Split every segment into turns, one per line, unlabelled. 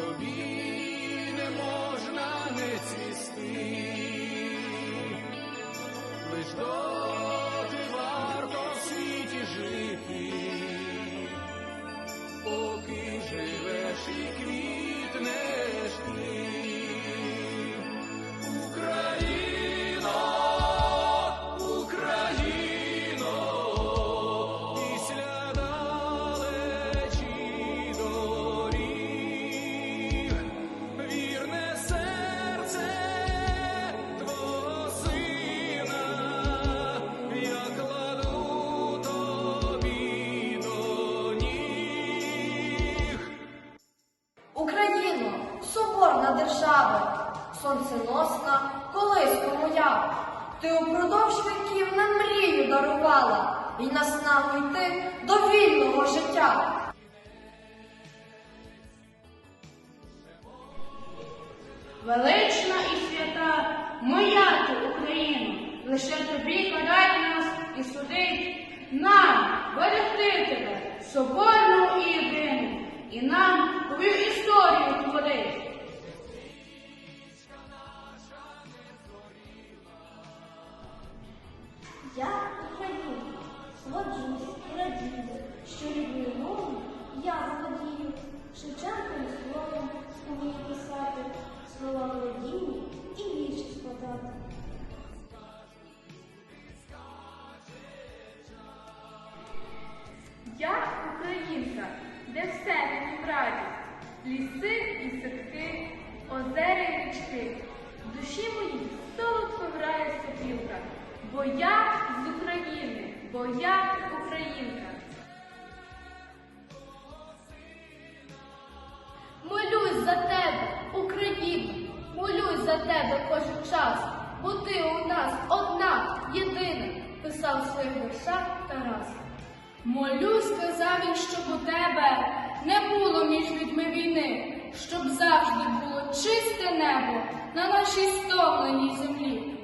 тобі не можна не цвісти, лиш доти
держава, сонценосна, колисько моя, ти упродовж віків нам мрію дарувала і наснагу йти до вільного життя.
Велична і свята, моя ти Україна, лише тобі карать нас і судить нам берегти тебе, соборну і єдину, і нам
згоджуюсь і радію, що рідною мовою я володію, Шевченкою словом умію писати, слова володіння і вірші складати.
Я українка, де все мені радість, ліси і садки, озера і річки. В душі моїй солодко грає сопілка, бо я бо я українка.
Молюсь за тебе, Україна, молюсь за тебе кожен час, бо ти у нас одна, єдина, писав в своїх Тарас. Молюсь, сказав він, щоб у тебе не було між людьми війни, щоб завжди було чисте небо на нашій стомленій землі.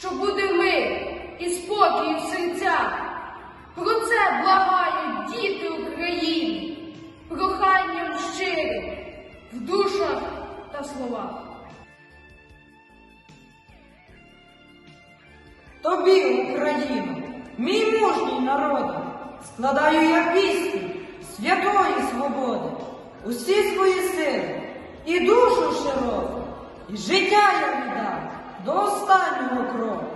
Що буде мир і спокій в серцях. Про це благають діти України, проханням щирим в душах та словах.
Тобі, Україно, мій мужній народе, складаю я пісню святої свободи, усі свої сили і душу широку, і життя я віддам до останнього кроку.